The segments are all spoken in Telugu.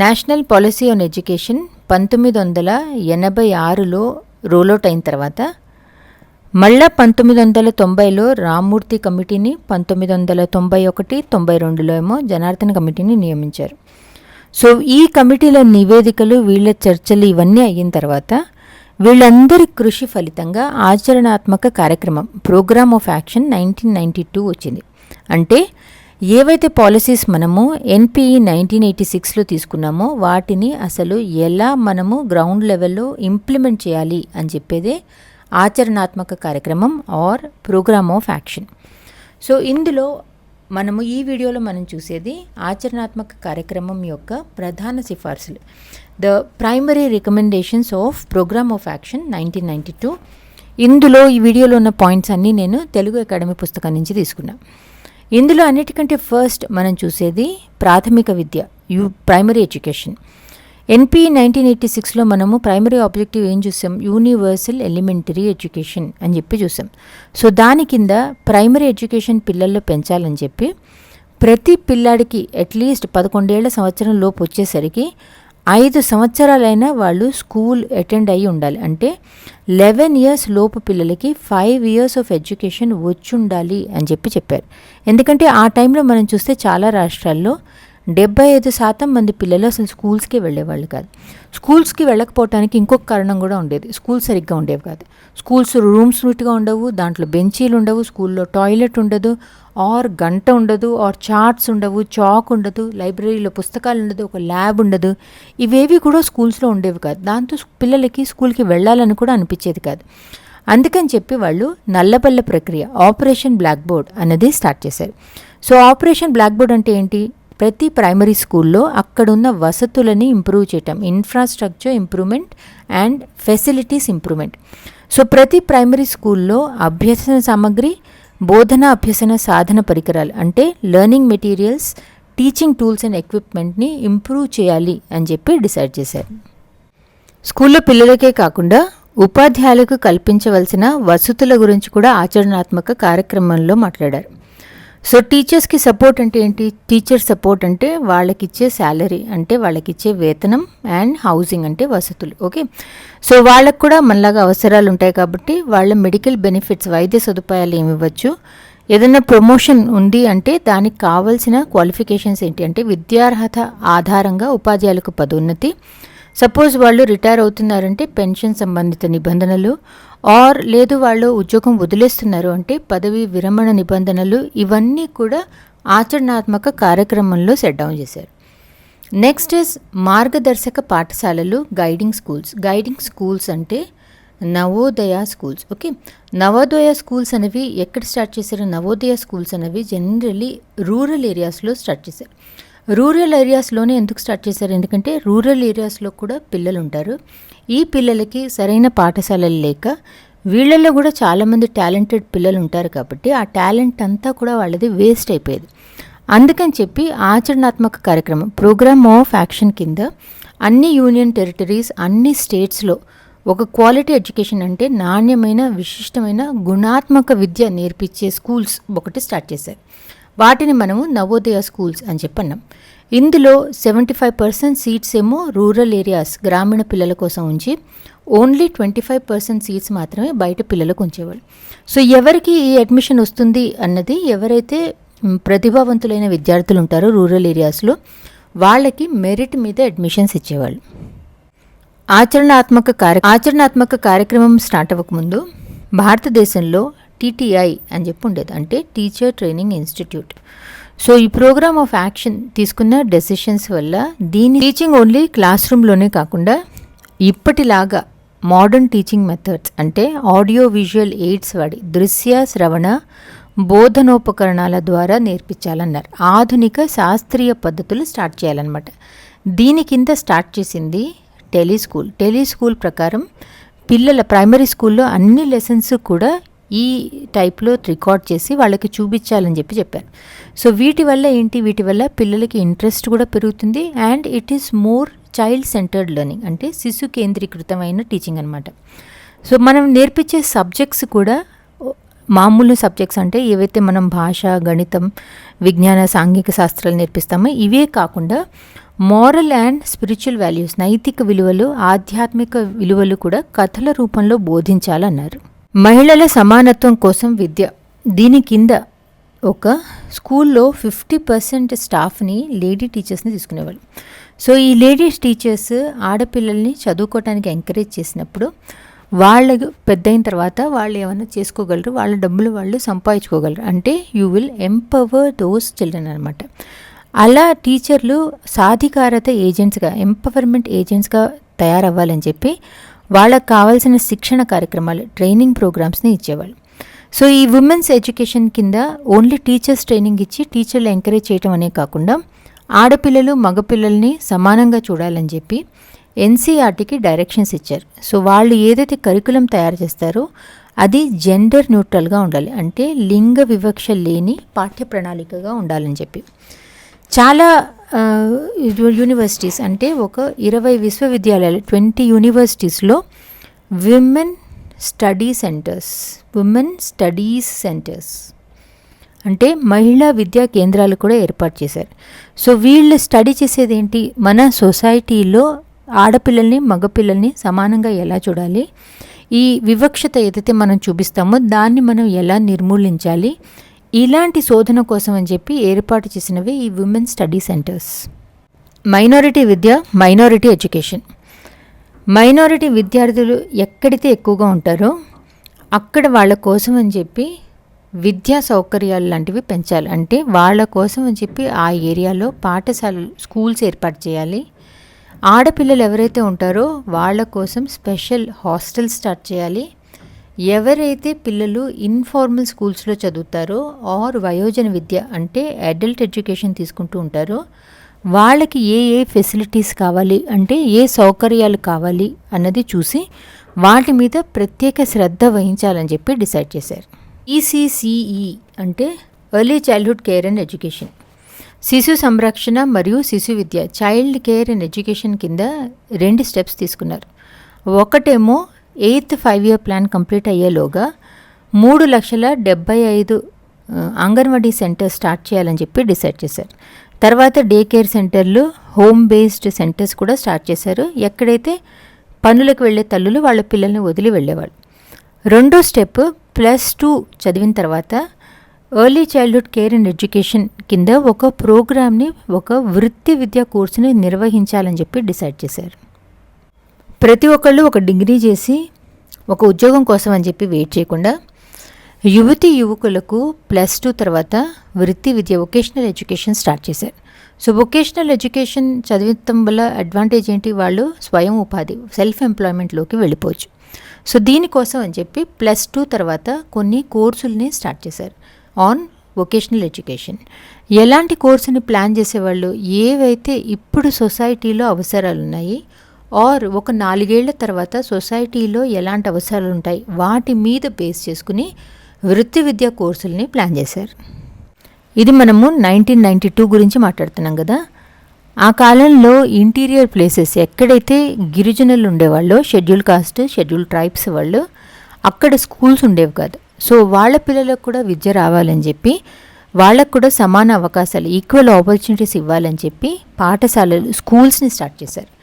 నేషనల్ పాలసీ ఆన్ ఎడ్యుకేషన్ పంతొమ్మిది వందల ఎనభై ఆరులో రోలౌట్ అయిన తర్వాత మళ్ళా పంతొమ్మిది వందల తొంభైలో రామ్మూర్తి కమిటీని పంతొమ్మిది వందల తొంభై ఒకటి తొంభై రెండులో ఏమో జనార్దన్ కమిటీని నియమించారు. సో ఈ కమిటీల నివేదికలు వీళ్ళ చర్చలు ఇవన్నీ అయిన తర్వాత వీళ్ళందరి కృషి ఫలితంగా ఆచరణాత్మక కార్యక్రమం programme of action nineteen ninety two వచ్చింది. అంటే ఏవైతే పాలసీస్ మనము ఎన్పిఈ నైన్టీన్ ఎయిటీ సిక్స్లో తీసుకున్నామో వాటిని అసలు ఎలా మనము గ్రౌండ్ లెవెల్లో ఇంప్లిమెంట్ చేయాలి అని చెప్పేదే ఆచరణాత్మక కార్యక్రమం or programme of action. So ఇందులో మనము ఈ వీడియోలో మనం చూసేది ఆచరణాత్మక కార్యక్రమం యొక్క ప్రధాన సిఫార్సులు. The primary recommendations of programme of action nineteen ninety two. ఇందులో ఈ వీడియోలో ఉన్న పాయింట్స్ అన్నీ నేను తెలుగు అకాడమీ పుస్తకం నుంచి తీసుకున్నాను ఇందులో అన్నిటికంటే ఫస్ట్ మనం చూసేది ప్రాథమిక విద్య you primary education NP nineteen eighty సిక్స్లో మనము ప్రైమరీ ఆబ్జెక్టివ్ ఏం చూసాం? యూనివర్సల్ ఎలిమెంటరీ ఎడ్యుకేషన్ అని చెప్పి చూసాం. సో దాని కింద ప్రైమరీ ఎడ్యుకేషన్ పిల్లల్లో పెంచాలని చెప్పి ప్రతి పిల్లాడికి అట్లీస్ట్ పదకొండేళ్ళ సంవత్సరం లోపు వచ్చేసరికి ఐదు సంవత్సరాలైనా వాళ్ళు స్కూల్ అటెండ్ అయ్యి ఉండాలి. అంటే లెవెన్ ఇయర్స్ లోపు పిల్లలకి ఫైవ్ ఇయర్స్ ఆఫ్ ఎడ్యుకేషన్ వచ్చి ఉండాలి అని చెప్పి చెప్పారు. ఎందుకంటే ఆ టైంలో మనం చూస్తే చాలా రాష్ట్రాల్లో డెబ్బై ఐదు శాతం మంది పిల్లలు అసలు స్కూల్స్కి వెళ్ళేవాళ్ళు కాదు. స్కూల్స్కి వెళ్ళకపోవటానికి ఇంకొక కారణం కూడా ఉండేది. స్కూల్ సరిగ్గా ఉండేవి కాదు. స్కూల్స్ రూమ్స్ నీట్గా ఉండవు దాంట్లో బెంచీలు ఉండవు స్కూల్లో టాయిలెట్ ఉండదు ఆర్ గంట ఉండదు ఆర్ చార్ట్స్ ఉండవు చాక్ ఉండదు లైబ్రరీలో పుస్తకాలు ఉండదు ఒక ల్యాబ్ ఉండదు. ఇవేవి కూడా స్కూల్స్లో ఉండేవి కాదు. దాంతో పిల్లలకి స్కూల్కి వెళ్ళాలని కూడా అనిపించేది కాదు. అందుకని చెప్పి వాళ్ళు నల్లబల్ల ప్రక్రియ ఆపరేషన్ బ్లాక్ బోర్డ్ అనేది స్టార్ట్ చేశారు. సో ఆపరేషన్ బ్లాక్ బోర్డ్ అంటే ఏంటి? ప్రతి ప్రైమరీ స్కూల్లో అక్కడున్న వసతులని ఇంప్రూవ్ చేయటం infrastructure improvement and facilities improvement so ప్రతి ప్రైమరీ స్కూల్లో అభ్యసన సామగ్రి బోధన అభ్యసన సాధన పరికరాలు అంటే learning materials teaching tools and ఎక్విప్మెంట్ని improve చేయాలి అని చెప్పి డిసైడ్ చేశారు. స్కూల్లో పిల్లలకే కాకుండా ఉపాధ్యాయులకు కల్పించవలసిన వసతుల గురించి కూడా ఆచరణాత్మక కార్యక్రమంలో మాట్లాడారు. సో టీచర్స్కి సపోర్ట్ అంటే ఏంటి? టీచర్ సపోర్ట్ అంటే వాళ్ళకి ఇచ్చే శాలరీ అంటే వాళ్ళకి ఇచ్చే వేతనం అండ్ హౌసింగ్ అంటే వసతులు. ఓకే సో వాళ్ళకు కూడా మనలాగా అవసరాలు ఉంటాయి కాబట్టి వాళ్ళ మెడికల్ బెనిఫిట్స్ వైద్య సదుపాయాలు ఏమి ఇవ్వచ్చు? ఏదైనా ప్రమోషన్ ఉంది అంటే దానికి కావాల్సిన క్వాలిఫికేషన్స్ ఏంటి? అంటే విద్యార్హత ఆధారంగా ఉపాధ్యాయులకు పదోన్నతి సపోజ్ వాళ్ళు రిటైర్ అవుతున్నారంటే పెన్షన్ సంబంధిత నిబంధనలు ఆర్ లేదు వాళ్ళు ఉద్యోగం వదిలేస్తున్నారు అంటే పదవి విరమణ నిబంధనలు ఇవన్నీ కూడా ఆచరణాత్మక కార్యక్రమంలో సెట్ డౌన్ చేశారు. నెక్స్ట్ ఇస్ మార్గదర్శక పాఠశాలలు గైడింగ్ స్కూల్స్ గైడింగ్ స్కూల్స్ అంటే Navodaya schools okay Navodaya schools అనేవి ఎక్కడ స్టార్ట్ చేశారు? నవోదయ స్కూల్స్ అనేవి జనరలీ రూరల్ ఏరియాస్లో స్టార్ట్ చేశారు. రూరల్ ఏరియాస్లోనే ఎందుకు స్టార్ట్ చేశారు? ఎందుకంటే రూరల్ ఏరియాస్లో కూడా పిల్లలు ఉంటారు ఈ పిల్లలకి సరైన పాఠశాలలు లేక వీళ్ళల్లో కూడా చాలామంది టాలెంటెడ్ పిల్లలు ఉంటారు కాబట్టి ఆ టాలెంట్ అంతా కూడా వాళ్ళది వేస్ట్ అయిపోయేది. అందుకని చెప్పి ఆచరణాత్మక కార్యక్రమం ప్రోగ్రామ్ ఆఫ్ యాక్షన్ కింద అన్ని యూనియన్ టెరిటరీస్ అన్ని స్టేట్స్లో ఒక క్వాలిటీ ఎడ్యుకేషన్ అంటే నాణ్యమైన విశిష్టమైన గుణాత్మక విద్య నేర్పించే స్కూల్స్ ఒకటి స్టార్ట్ చేశారు. వాటిని మనము నవోదయ స్కూల్స్ అని చెప్పన్నాం. ఇందులో సెవెంటీ ఫైవ్ పర్సెంట్ సీట్స్ ఏమో రూరల్ ఏరియాస్ గ్రామీణ పిల్లల కోసం ఉంచి only twenty five percent seats మాత్రమే బయట పిల్లలకు ఉంచేవాళ్ళు. సో ఎవరికి ఈ అడ్మిషన్ వస్తుంది అన్నది ఎవరైతే ప్రతిభావంతులైన విద్యార్థులు ఉంటారో రూరల్ ఏరియాస్లో వాళ్ళకి మెరిట్ మీద అడ్మిషన్స్ ఇచ్చేవాళ్ళు. ఆచరణాత్మక కార్య ఆచరణాత్మక కార్యక్రమం స్టార్ట్ అవ్వకముందు భారతదేశంలో టీటీఐ అని చెప్పి ఉండేది. అంటే టీచర్ ట్రైనింగ్ ఇన్స్టిట్యూట్ సో ఈ ప్రోగ్రామ్ ఆఫ్ యాక్షన్ తీసుకున్న డెసిషన్స్ వల్ల దీని టీచింగ్ ఓన్లీ క్లాస్ రూమ్లోనే కాకుండా ఇప్పటిలాగా మోడర్న్ టీచింగ్ మెథడ్స్ అంటే ఆడియో విజువల్ ఎయిడ్స్ వాడి దృశ్య శ్రవణ బోధనోపకరణాల ద్వారా నేర్పించాలన్నారు. ఆధునిక శాస్త్రీయ పద్ధతులు స్టార్ట్ చేయాలన్నమాట. దీని కింద స్టార్ట్ చేసింది టెలిస్కూల్ టెలిస్కూల్ ప్రకారం పిల్లల ప్రైమరీ స్కూల్లో అన్ని లెసన్స్ కూడా ఈ టైప్లో రికార్డ్ చేసి వాళ్ళకి చూపించాలని చెప్పి చెప్పాను. సో వీటి వల్ల ఏంటి? వీటి వల్ల పిల్లలకి ఇంట్రెస్ట్ కూడా పెరుగుతుంది and it is more child centred learning అంటే శిశు కేంద్రీకృతమైన టీచింగ్ అనమాట సో మనం నేర్పించే సబ్జెక్ట్స్ కూడా మామూలు సబ్జెక్ట్స్ అంటే ఏవైతే మనం భాష గణితం విజ్ఞాన సాంఘిక శాస్త్రాలు నేర్పిస్తామో ఇవే కాకుండా మోరల్ అండ్ స్పిరిచువల్ వాల్యూస్ నైతిక విలువలు ఆధ్యాత్మిక విలువలు కూడా కథల రూపంలో బోధించాలన్నారు. మహిళల సమానత్వం కోసం విద్య. దీని కింద ఒక స్కూల్లో ఫిఫ్టీ పర్సెంట్ స్టాఫ్ని లేడీ టీచర్స్ని తీసుకునేవాళ్ళు. సో ఈ లేడీస్ టీచర్స్ ఆడపిల్లల్ని చదువుకోవడానికి ఎంకరేజ్ చేసినప్పుడు వాళ్ళకు పెద్దయిన తర్వాత వాళ్ళు ఏమైనా చేసుకోగలరు? వాళ్ళ డబ్బులు వాళ్ళు సంపాదించుకోగలరు? అంటే you will empower those children అనమాట అలా టీచర్లు సాధికారత ఏజెంట్స్గా ఎంపవర్మెంట్ ఏజెంట్స్గా తయారవ్వాలని చెప్పి వాళ్ళకు కావాల్సిన శిక్షణ కార్యక్రమాలు ట్రైనింగ్ ప్రోగ్రామ్స్ని ఇచ్చేవాళ్ళు. సో ఈ ఉమెన్స్ ఎడ్యుకేషన్ కింద ఓన్లీ టీచర్స్ ట్రైనింగ్ ఇచ్చి టీచర్లు ఎంకరేజ్ చేయటం అనే కాకుండా ఆడపిల్లలు మగపిల్లల్ని సమానంగా చూడాలని చెప్పి ఎన్సీఆర్టీకి డైరెక్షన్స్ ఇచ్చారు. సో వాళ్ళు ఏదైతే కరికులం తయారు చేస్తారో అది జెండర్ న్యూట్రల్గా ఉండాలి. అంటే లింగ వివక్ష లేని పాఠ్య ప్రణాళికగా ఉండాలని చెప్పి. చాలా యూనివర్సిటీస్ అంటే ఒక ఇరవై విశ్వవిద్యాలయాలు twenty యూనివర్సిటీస్లో women study centres women studies centres అంటే మహిళా విద్యా కేంద్రాలు కూడా ఏర్పాటు చేశారు. సో వీళ్ళు స్టడీ చేసేది ఏంటి మన సొసైటీలో ఆడపిల్లల్ని మగపిల్లల్ని సమానంగా ఎలా చూడాలి? ఈ వివక్షత ఏదైతే మనం చూపిస్తామో దాన్ని మనం ఎలా నిర్మూలించాలి? ఇలాంటి శోధన కోసం అని చెప్పి ఏర్పాటు చేసినవి ఈ విమెన్ స్టడీ సెంటర్స్ మైనారిటీ విద్య మైనారిటీ ఎడ్యుకేషన్ మైనారిటీ విద్యార్థులు ఎక్కడైతే ఎక్కువగా ఉంటారో అక్కడ వాళ్ళ కోసం అని చెప్పి విద్యా సౌకర్యాలు లాంటివి పెంచాలి. అంటే వాళ్ళ కోసం అని చెప్పి ఆ ఏరియాలో పాఠశాలలు స్కూల్స్ ఏర్పాటు చేయాలి. ఆడపిల్లలు ఎవరైతే ఉంటారో వాళ్ళ కోసం స్పెషల్ హాస్టల్ స్టార్ట్ చేయాలి. ఎవరైతే పిల్లలు ఇన్ఫార్మల్ స్కూల్స్లో చదువుతారో ఆర్ వయోజన విద్య అంటే అడల్ట్ ఎడ్యుకేషన్ తీసుకుంటూ ఉంటారో వాళ్ళకి ఏ ఏ ఫెసిలిటీస్ కావాలి అంటే ఏ సౌకర్యాలు కావాలి అన్నది చూసి వాటి మీద ప్రత్యేక శ్రద్ధ వహించాలని చెప్పి డిసైడ్ చేశారు. ఈసీసీఈ అంటే early childhood care and education శిశు సంరక్షణ మరియు శిశు విద్య చైల్డ్ కేర్ అండ్ ఎడ్యుకేషన్ కింద రెండు స్టెప్స్ తీసుకున్నారు. ఒకటేమో eighth five year plan complete అయ్యేలోగా మూడు లక్షల డెబ్బై ఐదు అంగన్వాడీ సెంటర్ స్టార్ట్ చేయాలని చెప్పి డిసైడ్ చేశారు. తర్వాత డే కేర్ సెంటర్లు హోమ్ బేస్డ్ సెంటర్స్ కూడా స్టార్ట్ చేశారు. ఎక్కడైతే పనులకు వెళ్ళే తల్లులు వాళ్ళ పిల్లల్ని వదిలి వెళ్ళేవాళ్ళు. రెండో స్టెప్ ప్లస్ టూ చదివిన తర్వాత early childhood care and education కింద ఒక ప్రోగ్రామ్ని ఒక వృత్తి విద్యా కోర్సుని నిర్వహించాలని చెప్పి డిసైడ్ చేశారు. ప్రతి ఒక్కళ్ళు ఒక డిగ్రీ చేసి ఒక ఉద్యోగం కోసం అని చెప్పి వెయిట్ చేయకుండా యువతి యువకులకు ప్లస్ టూ తర్వాత వృత్తి విద్య వొకేషనల్ ఎడ్యుకేషన్ స్టార్ట్ చేశారు. సో వొకేషనల్ ఎడ్యుకేషన్ చదివించడం వల్ల అడ్వాంటేజ్ ఏంటి? వాళ్ళు స్వయం ఉపాధి సెల్ఫ్ ఎంప్లాయ్మెంట్లోకి వెళ్ళిపోవచ్చు. సో దీనికోసం అని చెప్పి ప్లస్ టూ తర్వాత కొన్ని కోర్సుల్ని స్టార్ట్ చేశారు. ఆన్ వొకేషనల్ ఎడ్యుకేషన్ ఎలాంటి కోర్సుని ప్లాన్ చేసేవాళ్ళు? ఏవైతే ఇప్పుడు సొసైటీలో అవసరాలు ఉన్నాయి ఆర్ ఒక నాలుగేళ్ళ తర్వాత సొసైటీలో ఎలాంటి అవసరాలు ఉంటాయి వాటి మీద బేస్ చేసుకుని వృత్తి విద్యా కోర్సుల్ని ప్లాన్ చేశారు. ఇది మనము నైన్టీన్ నైంటీ టూ గురించి మాట్లాడుతున్నాం కదా. ఆ కాలంలో ఇంటీరియర్ ప్లేసెస్ ఎక్కడైతే గిరిజనులు ఉండేవాళ్ళు షెడ్యూల్ కాస్ట్ షెడ్యూల్ ట్రైబ్స్ వాళ్ళు అక్కడ స్కూల్స్ ఉండేవి కాదు. సో వాళ్ళ పిల్లలకు కూడా విద్య రావాలని చెప్పి వాళ్ళకు కూడా సమాన అవకాశాలు ఈక్వల్ ఆపర్చునిటీస్ ఇవ్వాలని చెప్పి పాఠశాలలు స్కూల్స్ని స్టార్ట్ చేశారు.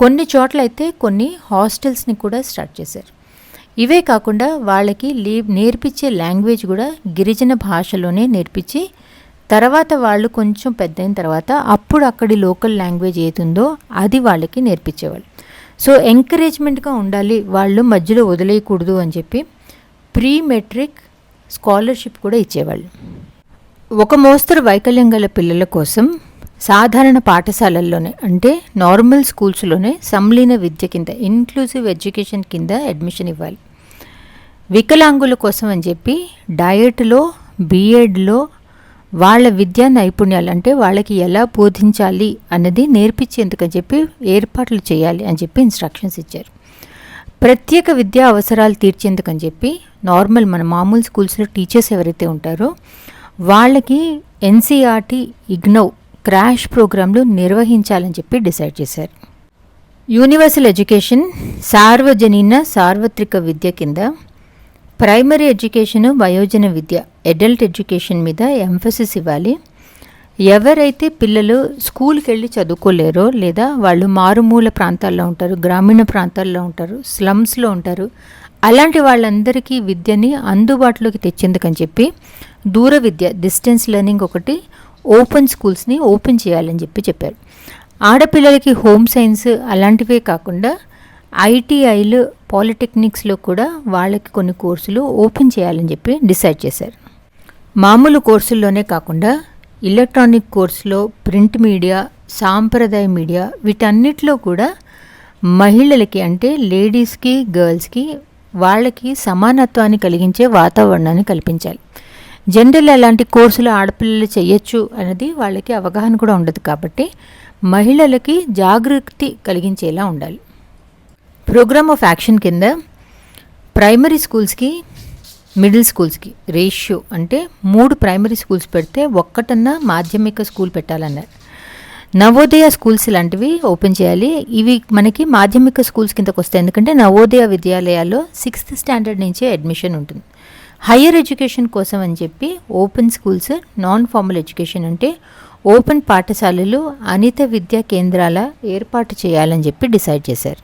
కొన్ని చోట్ల అయితే కొన్ని హాస్టల్స్ని కూడా స్టార్ట్ చేశారు. ఇవే కాకుండా వాళ్ళకి లీవ్ నేర్పించే లాంగ్వేజ్ కూడా గిరిజన భాషలోనే నేర్పించి తర్వాత వాళ్ళు కొంచెం పెద్దయిన తర్వాత అప్పుడు అక్కడి లోకల్ లాంగ్వేజ్ ఏదుందో అది వాళ్ళకి నేర్పించేవాళ్ళు. సో ఎంకరేజ్మెంట్గా ఉండాలి వాళ్ళు మధ్యలో వదిలేయకూడదు అని చెప్పి ప్రీ మెట్రిక్ స్కాలర్షిప్ కూడా ఇచ్చేవాళ్ళు. ఒక మోస్తరు వైకల్యం గల పిల్లల కోసం సాధారణ పాఠశాలల్లోనే అంటే నార్మల్ స్కూల్స్లోనే సంలీన విద్య కింద ఇన్క్లూజివ్ ఎడ్యుకేషన్ కింద అడ్మిషన్ ఇవ్వాలి. వికలాంగుల కోసం అని చెప్పి డయట్లో బీఎడ్లో వాళ్ళ విద్యా నైపుణ్యాలు అంటే వాళ్ళకి ఎలా బోధించాలి అన్నది నేర్పించేందుకని చెప్పి ఏర్పాట్లు చేయాలి అని చెప్పి ఇన్స్ట్రక్షన్స్ ఇచ్చారు. ప్రత్యేక విద్యా అవసరాలు తీర్చేందుకని చెప్పి నార్మల్ మన మామూలు స్కూల్స్లో టీచర్స్ ఎవరైతే ఉంటారో వాళ్ళకి ఎన్సీఆర్టీ ఇగ్నౌ క్రాష్ ప్రోగ్రాంలు నిర్వహించాలని చెప్పి డిసైడ్ చేశారు. యూనివర్సల్ ఎడ్యుకేషన్ సార్వజనీన సార్వత్రిక విద్య కింద ప్రైమరీ ఎడ్యుకేషన్ వయోజన విద్య అడల్ట్ ఎడ్యుకేషన్ మీద ఎంఫసిస్ ఇవ్వాలి. ఎవరైతే పిల్లలు స్కూల్కి వెళ్ళి చదువుకోలేరో లేదా వాళ్ళు మారుమూల ప్రాంతాల్లో ఉంటారు గ్రామీణ ప్రాంతాల్లో ఉంటారు స్లమ్స్లో ఉంటారు అలాంటి వాళ్ళందరికీ విద్యని అందుబాటులోకి తెచ్చేందుకని చెప్పి దూర విద్య డిస్టెన్స్ లెర్నింగ్ ఒకటి ఓపెన్ స్కూల్స్ని ఓపెన్ చేయాలని చెప్పి చెప్పారు. ఆడపిల్లలకి హోమ్ సైన్స్ అలాంటివే కాకుండా ఐటీఐలు పాలిటెక్నిక్స్లో కూడా వాళ్ళకి కొన్ని కోర్సులు ఓపెన్ చేయాలని చెప్పి డిసైడ్ చేశారు. మామూలు కోర్సుల్లోనే కాకుండా ఎలక్ట్రానిక్ కోర్సులో ప్రింట్ మీడియా సాంప్రదాయ మీడియా వీటన్నిటిలో కూడా మహిళలకి అంటే లేడీస్కి గర్ల్స్కి వాళ్ళకి సమానత్వాన్ని కలిగించే వాతావరణాన్ని కల్పించాలి. జనరల్ ఎలాంటి కోర్సులు ఆడపిల్లలు చేయొచ్చు అనేది వాళ్ళకి అవగాహన కూడా ఉండదు కాబట్టి మహిళలకి జాగృతి కలిగించేలా ఉండాలి. ప్రోగ్రామ్ ఆఫ్ యాక్షన్ కింద ప్రైమరీ స్కూల్స్కి మిడిల్ స్కూల్స్కి రేషియో అంటే మూడు ప్రైమరీ స్కూల్స్ పెడితే ఒక్కటన్నా మాధ్యమిక స్కూల్ పెట్టాలన్నారు. నవోదయ స్కూల్స్ లాంటివి ఓపెన్ చేయాలి. ఇవి మనకి మాధ్యమిక స్కూల్స్ కిందకు వస్తాయి ఎందుకంటే నవోదయ విద్యాలయాల్లో సిక్స్త్ స్టాండర్డ్ నుంచే అడ్మిషన్ ఉంటుంది. హయ్యర్ ఎడ్యుకేషన్ కోసం అని చెప్పి open schools non formal education అంటే ఓపెన్ పాఠశాలలు అనిత విద్యా కేంద్రాల ఏర్పాటు చేయాలని చెప్పి డిసైడ్ చేశారు.